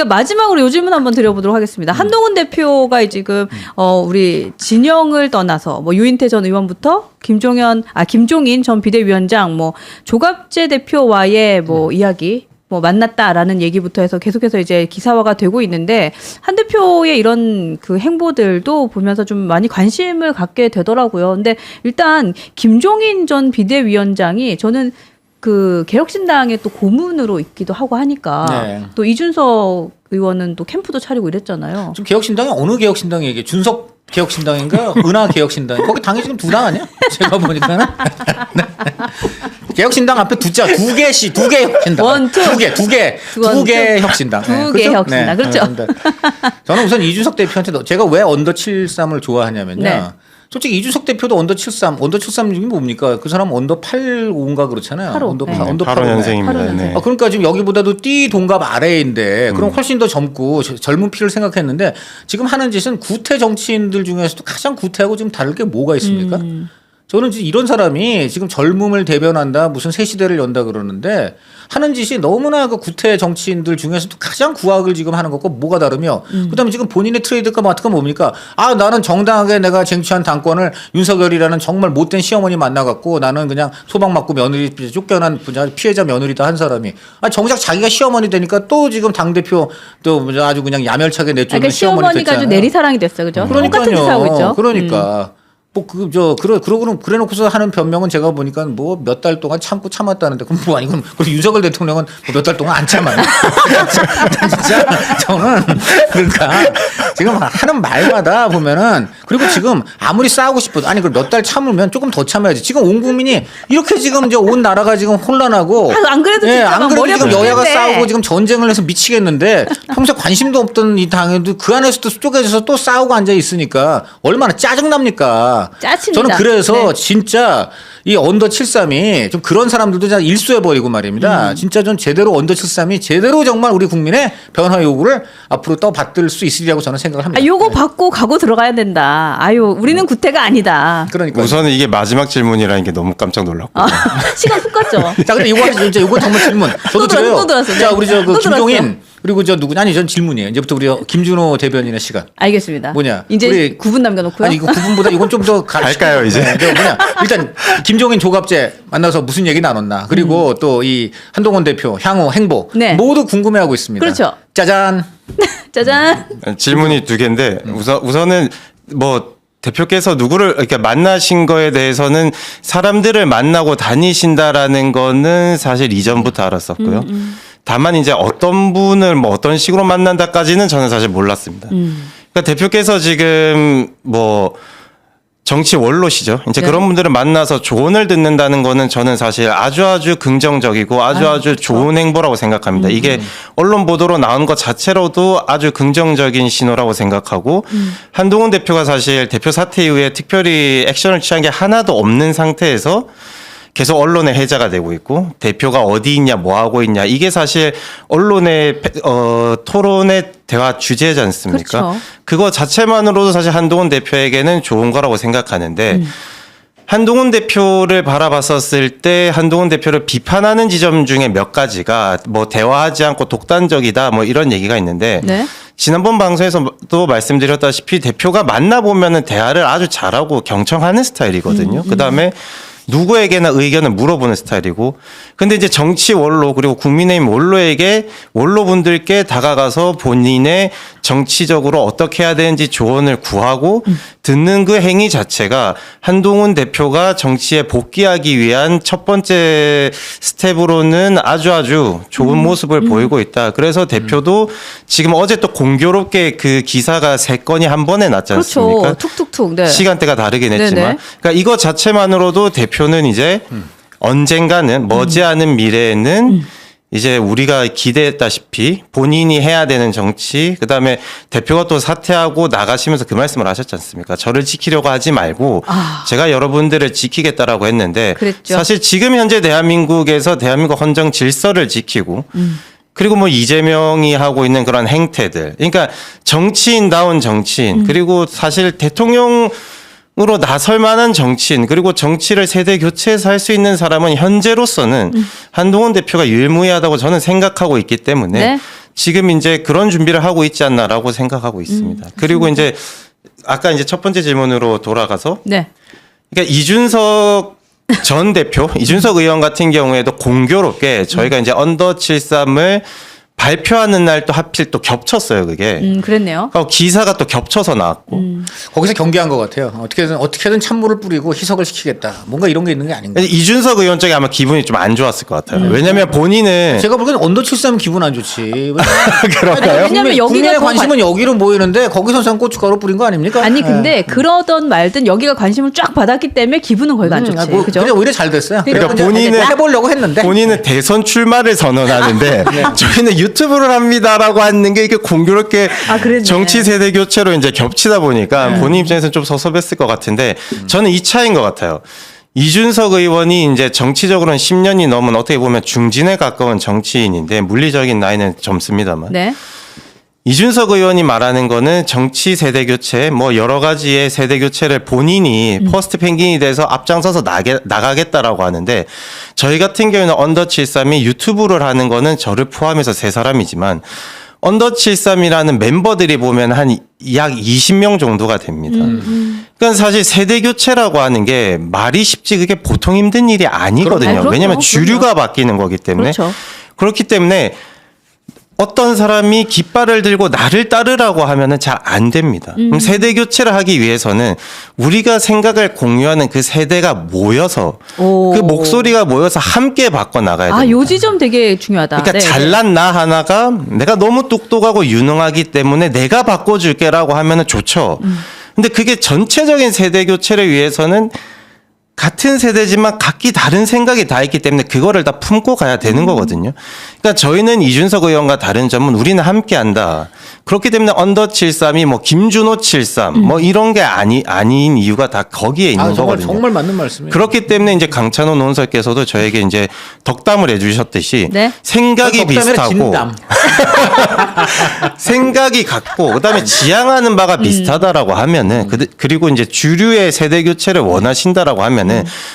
제가 마지막으로 요 질문 한번 드려보도록 하겠습니다. 한동훈 대표가 지금 어 우리 진영을 떠나서 뭐 유인태 전 의원부터 김종현 아 김종인 전 비대위원장 뭐 조갑재 대표와의 뭐 이야기 뭐 만났다라는 얘기부터 해서 계속해서 이제 기사화가 되고 있는데 한 대표의 이런 그 행보들도 보면서 좀 많이 관심을 갖게 되더라고요. 근데 일단 김종인 전 비대위원장이 저는 그 개혁신당의 또 고문으로 있기도 하고 하니까 네. 또 이준석 의원은 또 캠프도 차리고 이랬잖아요. 지금 개혁신당이 어느 개혁신당이 이게 준석 개혁신당인가 은하 개혁신당 거기 당이 지금 두 당 아니야? 제가 보니까는 네. 개혁신당 앞에 두자 두 개씩 두 개 혁신당 원, 투. 원, 두개두개 투. 혁신당 두개 혁신당. 그렇죠. 네. 저는 우선 이준석 대표한테 너- 제가 왜 언더 73을 좋아하냐면요. 네. 솔직히 이준석 대표도 언더 73, 언더 73 중에 뭡니까? 그 사람 언더 85인가 그렇잖아요. 팔오. 언더 네. 팔- 언더 8호 85. 년생입니다. 네. 아, 그러니까 지금 여기보다도 띠 동갑 아래인데 그럼 훨씬 더 젊고 저- 젊은 피를 생각했는데 지금 하는 짓은 구태 정치인들 중에서도 가장 구태하고 지금 다를 게 뭐가 있습니까? 음. 저는 이런 사람이 지금 젊음을 대변한다 무슨 새 시대를 연다 그러는데 하는 짓이 너무나 그 구태 정치인들 중에서도 가장 구악을 지금 하는 것과 뭐가 다르며 음. 그다음에 지금 본인의 트레이드가 마트가 뭡니까 아 나는 정당하게 내가 쟁취한 당권을 윤석열이라는 정말 못된 시어머니 만나갖고 나는 그냥 소방 맞고 며느리 쫓겨난 분야 피해자 며느리다 한 사람이 아 정작 자기가 시어머니 되니까 또 지금 당 대표 또 아주 그냥 야멸차게 내쫓는 그러니까 시어머니 시어머니가 아주 됐잖아요. 내리사랑이 됐어요, 그죠? 똑같은 짓 하고 있죠. 음. 그러니까 뭐 그 저 그래 그러고는 그래놓고서 하는 변명은 제가 보니까 뭐 몇 달 동안 참고 참았다는데 그럼 뭐 아니고 그리고 윤석열 대통령은 뭐 몇 달 동안 안 참아요. 진짜 저는 그러니까 지금 하는 말마다 보면은 그리고 지금 아무리 싸우고 싶어도 아니 그몇달 참으면 조금 더 참아야지. 지금 온 국민이 이렇게 지금 이제 온 나라가 지금 혼란하고 아, 안 그래도 예, 진짜 안막 그래도 지금 아프는데. 여야가 싸우고 지금 전쟁을 해서 미치겠는데 평소 에 관심도 없던 이 당에도 그 안에서도 쪼개져서 또 싸우고 앉아 있으니까 얼마나 짜증 납니까? 짜칩니다. 저는 그래서 네. 진짜 이 언더 73이 좀 그런 사람들도 그냥 일수해버리고 음. 말입니다. 진짜 좀 제대로 언더 73이 제대로 정말 우리 국민의 변화 요구를 앞으로 또 받들 수 있으리라고 저는 생각 을 합니다. 아, 요거 네. 받고 가고 들어가야 된다. 아유, 우리는 구태가 아니다. 그러니까. 우선은 이게 마지막 질문이라는 게 너무 깜짝 놀랐고. 아, 시간 훅 갔죠. 자, 근데 이거 진짜 이거 정말 질문. 저도 또 들어- 드려요. 또 들었어요. 자, 네. 우리 저 그 또 들었어요. 김종인 그리고 저 누구 아니 전 질문이에요. 이제부터 우리 김준호 대변인의 시간. 알겠습니다. 뭐냐, 이제 우리- 9분 남겨놓고요. 아니 이거 구분보다 이건 좀 더 갈까요, 이제? 뭐냐 일단 김종인 조갑재 만나서 무슨 얘기 나눴나 그리고 또이 한동훈 대표 향후 행보 음. 네. 모두 궁금해하고 있습니다. 그렇죠. 짜잔. 짜잔. 질문이 두 개인데 우선 우선은 뭐 대표께서 누구를 이렇게 만나신 거에 대해서는 사람들을 만나고 다니신다라는 거는 사실 이전부터 알았었고요. 다만 이제 어떤 분을 뭐 어떤 식으로 만난다까지는 저는 사실 몰랐습니다. 그러니까 대표께서 지금 뭐 정치 원로시죠. 이제 네. 그런 분들을 만나서 조언을 듣는다는 거는 저는 사실 아주 아주 긍정적이고 아주 아유, 아주 그렇죠. 좋은 행보라고 생각합니다. 이게 언론 보도로 나온 것 자체로도 아주 긍정적인 신호라고 생각하고 한동훈 대표가 사실 대표 사퇴 이후에 특별히 액션을 취한 게 하나도 없는 상태에서 계속 언론의 해자가 되고 있고 대표가 어디 있냐 뭐 하고 있냐 이게 사실 언론의 패- 어, 토론의 대화 주제지 않습니까? 그렇죠. 그거 자체만으로도 사실 한동훈 대표에게는 좋은 거라고 생각하는데 한동훈 대표를 바라봤었을 때 한동훈 대표를 비판하는 지점 중에 몇 가지가 뭐 대화하지 않고 독단적이다 뭐 이런 얘기가 있는데 네. 지난번 방송에서도 말씀드렸다시피 대표가 만나보면은 대화를 아주 잘하고 경청하는 스타일이거든요. 그 다음에 누구에게나 의견을 물어보는 스타일이고. 근데 이제 정치 원로 그리고 국민의힘 원로에게 원로분들께 다가가서 본인의 정치적으로 어떻게 해야 되는지 조언을 구하고 듣는 그 행위 자체가 한동훈 대표가 정치에 복귀하기 위한 첫 번째 스텝으로는 아주 아주 좋은 모습을 보이고 있다. 그래서 대표도 지금 어제 또 공교롭게 그 기사가 세 건이 한 번에 났지 않습니까? 그렇죠. 툭툭툭. 네. 시간대가 다르긴 했지만 네네. 그러니까 이거 자체만으로도 대표는 이제 언젠가는 머지않은 미래에는 음. 이제 우리가 기대했다시피 본인이 해야 되는 정치 그 다음에 대표가 또 사퇴하고 나가시면서 그 말씀을 하셨지 않습니까? 저를 지키려고 하지 말고 아. 제가 여러분들을 지키겠다라고 했는데 그랬죠. 사실 지금 현재 대한민국에서 대한민국 헌정 질서를 지키고 음. 그리고 뭐 이재명이 하고 있는 그런 행태들. 그러니까 정치인다운 정치인. 음. 그리고 사실 대통령 으로 나설 만한 정치인. 그리고 정치를 세대 교체해서 할 수 있는 사람은 현재로서는 음. 한동훈 대표가 유일무이하다고 저는 생각하고 있기 때문에 네. 지금 이제 그런 준비를 하고 있지 않나라고 생각하고 있습니다. 그리고 이제 아까 이제 첫 번째 질문으로 돌아가서 네. 그러니까 이준석 전 대표, 이준석 의원 같은 경우에도 공교롭게 저희가 이제 언더 73을 발표하는 날 또 하필 또 겹쳤어요, 그게. 음, 그랬네요. 그리고 기사가 또 겹쳐서 나왔고. 거기서 경계한 것 같아요. 어떻게든 어떻게든 찬물을 뿌리고 희석을 시키겠다. 뭔가 이런 게 있는 게 아닌가. 근데 이준석 의원 쪽이 아마 기분이 좀 안 좋았을 것 같아요. 음. 왜냐면 본인은 제가 보기엔 언더 73 기분 안 좋지. 그런가요? 왜냐면 여기가 국민의 더 관심은 여기로 모이는데 거기서 산 고춧가루 뿌린 거 아닙니까? 아니 예. 근데 그러던 말든 여기가 관심을 쫙 받았기 때문에 기분은 거기가 안 음, 좋지. 아, 뭐, 그죠? 그냥 오히려 잘 됐어요. 그러니까 본인은- 해보려고 했는데 본인은 대선 출마를 선언하는데 네. 저희는 유 튜브를 합니다라고 하는 게 이게 공교롭게 아. 정치 세대 교체로 이제 겹치다 보니까 본인 입장에서는 좀 섭섭했을 것 같은데 저는 이 차인 것 같아요. 이준석 의원이 이제 정치적으로는 10년이 넘은 어떻게 보면 중진에 가까운 정치인인데 물리적인 나이는 젊습니다만 네. 이준석 의원이 말하는 거는 정치 세대 교체, 뭐 여러 가지의 세대 교체를 본인이 퍼스트 펭귄이 돼서 앞장서서 나게, 나가겠다라고 하는데 저희 같은 경우는 언더 73이 유튜브를 하는 거는 저를 포함해서 세 사람이지만 언더 73이라는 멤버들이 보면 한 약 20명 정도가 됩니다. 그러니까 사실 세대 교체라고 하는 게 말이 쉽지 그게 보통 힘든 일이 아니거든요. 아니, 그럼요. 왜냐하면 주류가 바뀌는 거기 때문에 그렇죠. 그렇기 때문에 어떤 사람이 깃발을 들고 나를 따르라고 하면은 잘 안 됩니다. 음. 세대 교체를 하기 위해서는 우리가 생각을 공유하는 그 세대가 모여서 오. 그 목소리가 모여서 함께 바꿔 나가야 아, 됩니다. 요 지점 되게 중요하다. 그러니까 네, 네. 잘난 나 하나가 내가 너무 똑똑하고 유능하기 때문에 내가 바꿔 줄게라고 하면은 좋죠. 음. 근데 그게 전체적인 세대 교체를 위해서는 같은 세대지만 각기 다른 생각이 다 있기 때문에 그거를 다 품고 가야 되는 거거든요. 그러니까 저희는 이준석 의원과 다른 점은 우리는 함께 한다. 그렇기 때문에 언더 73이 뭐 김준호 73 뭐 이런 게 아니 아닌 이유가 다 거기에 있는 아, 정말 거거든요. 정말 맞는 말씀이에요. 그렇기 때문에 이제 강찬호 논설께서도 저에게 이제 덕담을 해주셨듯이 네. 생각이 덕담이 아니라 비슷하고 진담. 생각이 같고 그다음에 지향하는 바가 음. 비슷하다라고 하면은 그, 그리고 이제 주류의 세대 교체를 원하신다라고 하면은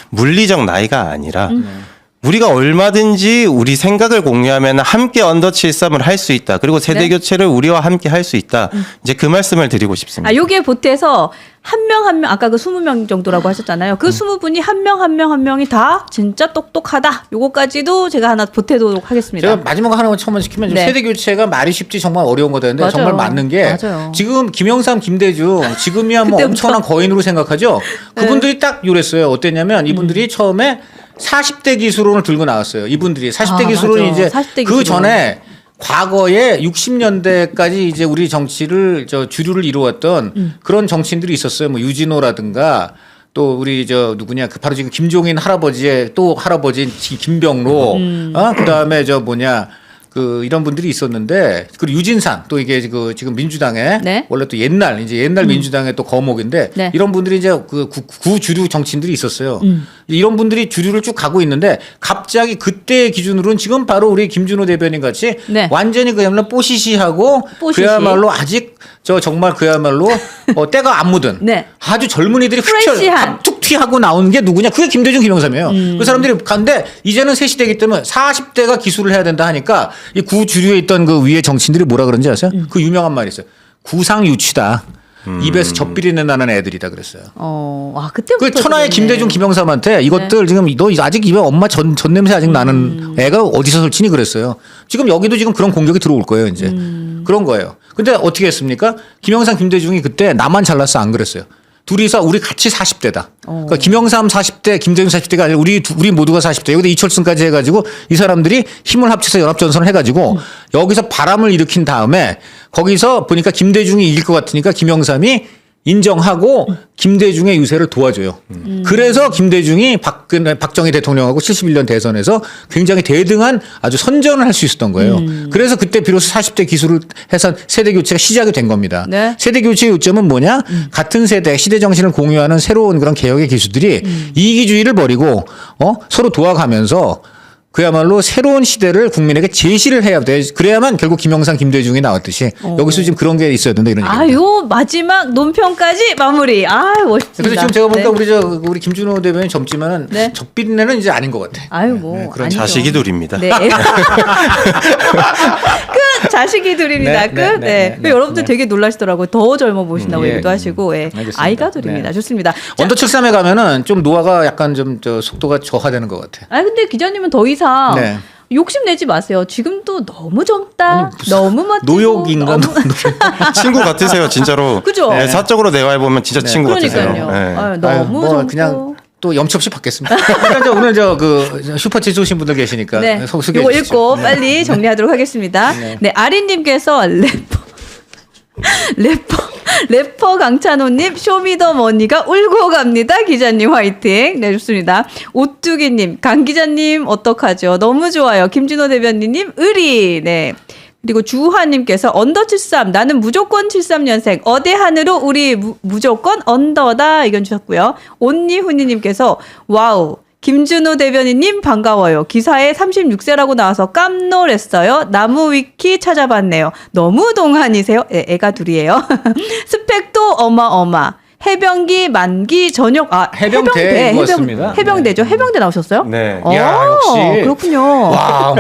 물리적 나이가 아니라 음. 우리가 얼마든지 우리 생각을 공유하면 함께 언더 73을 할 수 있다. 그리고 세대 네. 음. 교체를 우리와 함께 할 수 있다. 이제 그 말씀을 드리고 싶습니다. 아, 여기에 보태서 한 명 한 명 아까 그 20명 정도라고 하셨잖아요. 음. 그 20분이 한 명 한 명 한 명이 다 진짜 똑똑하다. 요거까지도 제가 하나 보태도록 하겠습니다. 제가 마지막 하나만 처음만 시키면 네. 세대 교체가 말이 쉽지 정말 어려운 거다는데 맞아요. 정말 맞는 게 맞아요. 지금 김영삼, 김대중 지금이야 뭐 그때부터. 엄청난 거인으로 생각하죠. 네. 그분들이 딱 요랬어요. 어땠냐면 이분들이 처음에 40대 기술론을 들고 나왔어요. 이분들이 40대 아, 기술론이 맞아. 이제 40대 그 기술론. 전에 과거에 60년대까지 이제 우리 정치를 저 주류를 이루었던 음. 그런 정치인들이 있었어요. 뭐 유진호라든가 또 우리 저 누구냐 그 바로 지금 김종인 할아버지의 또 할아버지인 지- 김병로 음. 어 그다음에 저 뭐냐 그 이런 분들이 있었는데 그리고 유진상 또 이게 그 지금 민주당의 네. 음. 원래 또 옛날 이제 옛날 민주당의 또 거목인데 네. 이런 분들이 이제 그 구, 구주류 정치인들이 있었어요. 음. 이런 분들이 주류를 쭉 가고 있는데 갑자기 그때 기준으로는 지금 바로 우리 김준호 대변인 같이 네. 완전히 그야말로 뽀시시하고 뽀시시. 그야말로 아직 저 정말 그야말로 어, 때가 안 묻은 네. 아주 젊은이들이 프레시 튀하고 나온 게 누구냐? 그게 김대중 김영삼이에요. 그 사람들이 간데 이제는 새 시대이기 때문에 40대가 기술을 해야 된다 하니까 이 구주류에 있던 그 위에 정치인들이 뭐라 그런지 아세요? 그 유명한 말이 있어요. 구상유취다. 입에서 젖비린내 나는 애들이다 그랬어요. 어, 와, 그때부터 그 천하의 그랬네. 김대중 김영삼한테 이것들 지금 너 아직 입에 엄마 전, 전 냄새 아직 나는 애가 어디서 설치니 그랬어요. 지금 여기도 지금 그런 공격이 들어올 거예요 이제 그런 거예요. 근데 어떻게 했습니까? 김영삼 김대중이 그때 나만 잘났어 안 그랬어요. 둘이서 우리 같이 40대다. 그러니까 김영삼 40대, 김대중 40대가 아니라 우리 두- 우리 모두가 40대. 여기다 이철승까지 해가지고 이 사람들이 힘을 합쳐서 연합전선을 해가지고 여기서 바람을 일으킨 다음에 거기서 보니까 김대중이 이길 것 같으니까 김영삼이 인정하고 김대중의 유세를 도와줘요. 그래서 김대중이 박근혜, 박정희 대통령하고 71년 대선에서 굉장히 대등한 아주 선전을 할 수 있었던 거예요. 그래서 그때 비로소 40대 기술을 해서 세대 교체가 시작이 된 겁니다. 네. 세대 교체의 요점은 뭐냐? 같은 세대, 시대 정신을 공유하는 새로운 그런 개혁의 기술들이 이기주의를 버리고 어? 서로 도와가면서 그야말로 새로운 시대를 국민에게 제시를 해야 돼. 그래야만 결국 김영삼, 김대중이 나왔듯이 여기서 지금 그런 게 있어야 된다 이런 아, 얘기입니다. 요 마지막 논평까지 마무리. 아, 멋집니다. 그래서 지금 제가 보니까 네. 우리 저 우리 김준호 대변인 젊지만은 네. 젖비린내는 이제 아닌 것 같아. 아유, 뭐. 네, 그런 아니죠. 자식이 둘입니다. 네. 끝! 자식이 둘입니다. 네, 끝. 네, 네. 네, 네, 여러분들 네. 되게 놀라시더라고요. 더 젊어 보신다고 음, 예. 얘기도 하시고, 예. 알겠습니다. 아이가 둘입니다. 네. 좋습니다. 자, 언더 73에 가면은 좀 노화가 약간 좀 저 속도가 저하되는 것 같아. 아 근데 기자님은 더 이상 네. 욕심 내지 마세요. 지금도 너무 젊다, 너무 멋지고 노욕인가? 너무... 친구 같으세요, 진짜로. 그죠? 네, 사적으로 대화해 보면 진짜 네. 친구 같으세요. 그러니까요. 네. 아유, 아유, 너무 뭐 젊고. 그냥 또 염치 없이 받겠습니다. 일단 저 오늘 저 그 슈퍼챗 오신 분들 계시니까 네, 소- 소개해 요거 주시죠. 읽고 네. 빨리 정리하도록 하겠습니다. 네. 네, 아린님께서 래퍼, 래퍼, 래퍼 강찬호님 쇼미더머니가 울고 갑니다. 기자님 화이팅. 네, 좋습니다. 오뚜기님, 강 기자님 어떡하죠? 너무 좋아요. 김진호 대변인님 의리. 네. 그리고 주화님께서 언더 73 나는 무조건 73년생 어대한으로 우리 무, 무조건 언더다 의견 주셨고요. 온니훈니님께서 와우 김준호 대변인님 반가워요. 기사에 36세라고 나와서 깜놀했어요. 나무 위키 찾아봤네요. 너무 동안이세요? 애, 애가 둘이에요. 스펙도 어마어마. 해병기 만기 전역 아 해병대 입었습니다. 해병대죠. 해병대 나오셨어요? 네. 어, 야, 역시. 그렇군요. 와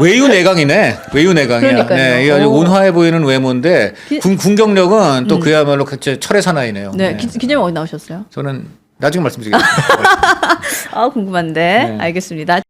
외유 내강이네. 외유 내강이야. 그러니까요. 네, 이게 아주 오. 온화해 보이는 외모인데 기- 군, 군 경력은 또 그야말로 그 철의 사나이네요. 네, 기, 기자님 어디 나오셨어요? 저는 나중에 말씀드리겠습니다. 아 궁금한데 네. 알겠습니다.